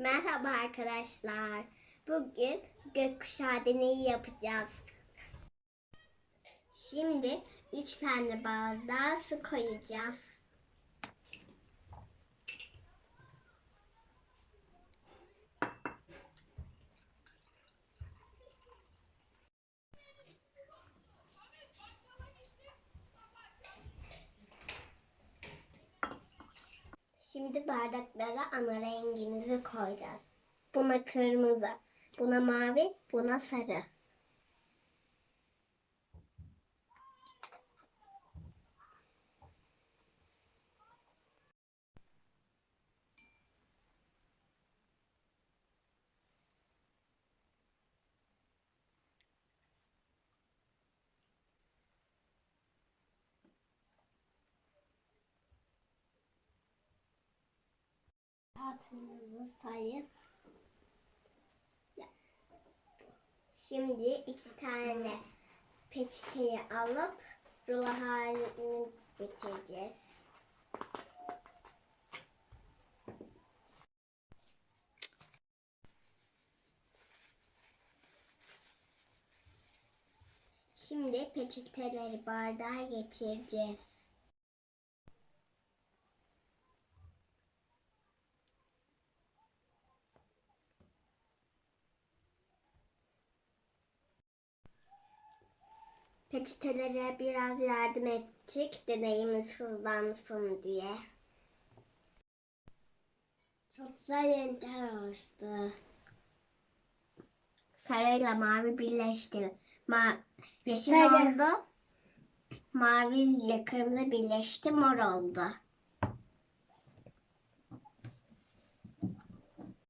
Merhaba arkadaşlar. Bugün gökkuşağı deneyi yapacağız. Şimdi 3 tane bardağa su koyacağız. Şimdi bardaklara ana rengimizi koyacağız. Buna kırmızı, buna mavi, buna sarı. Atınızı sayın. Şimdi iki tane peçeteyi alıp rulo haline getireceğiz. Şimdi peçeteleri bardağa geçireceğiz. Peçetelere biraz yardım ettik deneyimiz hızlansın diye. Çok güzel renkler oluştu. Sarıyla mavi birleşti. Ma yeşil Sarı. oldu. Mavi ile kırmızı birleşti. Mor oldu.